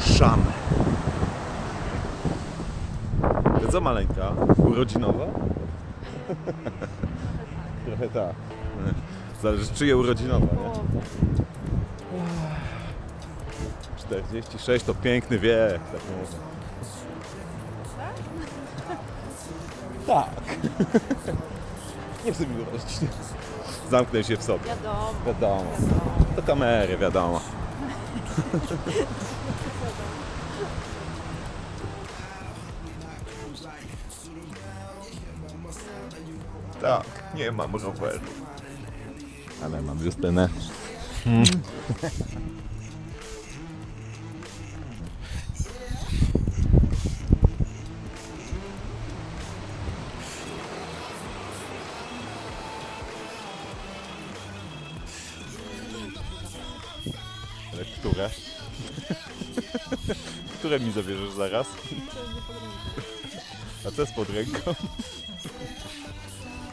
szamę. To co maleńka? Urodzinowa? Trochę tak. Zależy czyje urodzinowa, nie? 46 to piękny wiek, tak. Tak. Nie chcę mi wyobrazić. Zamknę się w sobie. Wiadomo. Wiadomo. Do kamery, wiadomo. Tak, nie mam roweru. Ale mam Justynę. Ale które? które mi zabierzesz zaraz? A co jest pod ręką?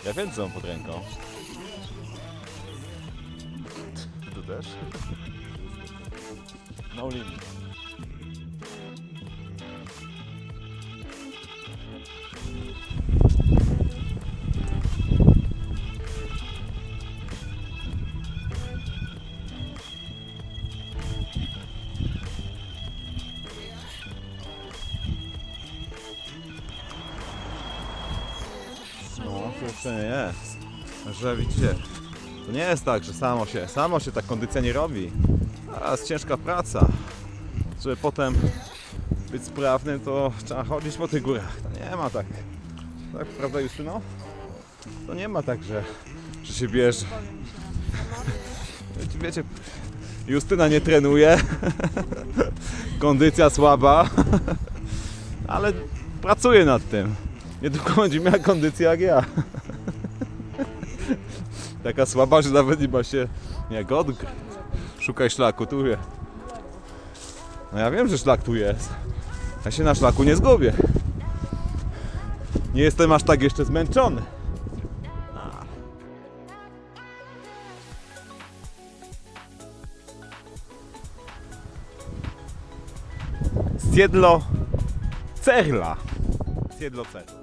Ja wiem co mam pod ręką. Ty też? No limit. To jeszcze nie jest. Że widzicie, to nie jest tak, że samo się, samo się ta kondycja nie robi. Teraz ciężka praca. Żeby potem być sprawnym, to trzeba chodzić po tych górach. To nie ma tak. Tak, prawda Justyno? To nie ma tak, że, że się bierze. Wiecie, Wiecie, Justyna nie trenuje. Kondycja słaba. Ale pracuje nad tym. Niedługo będzie miała kondycję jak ja. Taka słaba, że nawet nie ma się jak odgryźć. Szukaj szlaku, tu jest. No ja wiem, że szlak tu jest. Ja się na szlaku nie zgubię. Nie jestem aż tak jeszcze zmęczony. Siedlo Cerla. Siedlo Cerla.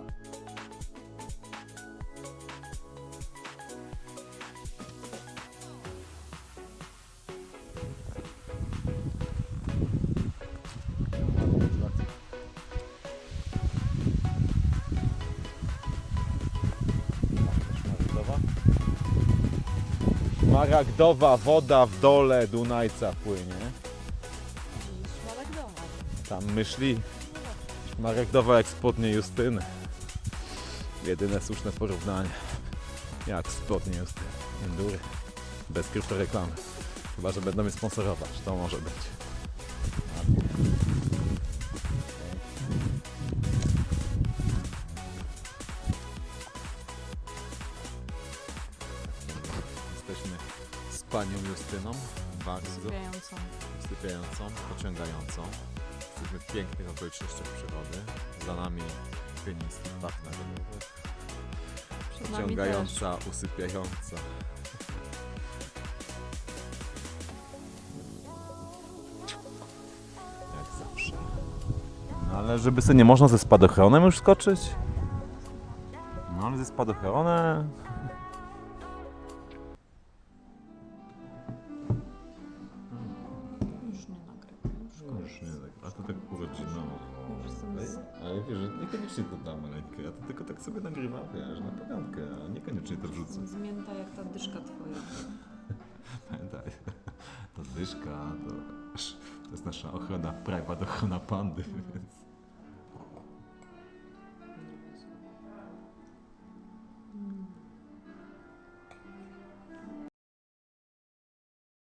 Maragdowa woda w dole Dunajca płynie. Tam myśli Maragdowa jak spodnie Justyny. Jedyne słuszne porównanie. Jak spodnie Justyny. Endury. Bez kryptoreklamy. Chyba, że będą mnie sponsorować. To może być. Panią Justyną. Bardzo Sypiającą. sypiającą, pociągającą. Jesteśmy w pięknych okolicznościach przyrody. Za nami. Przed nami też. Pociągająca, usypiająca. Jak zawsze. No ale żeby sobie nie można ze spadochronem już skoczyć? No ale ze spadochronem... z... Ale wiesz, że niekoniecznie to dam maleńkę, ja to tylko tak sobie nagrywam, wiesz, na pamiątkę, a niekoniecznie to wrzucę. Zmięta jak ta dyszka twoja. Pamiętaj, ta dyszka to, to jest nasza ochrona, private ochrona pandy, więc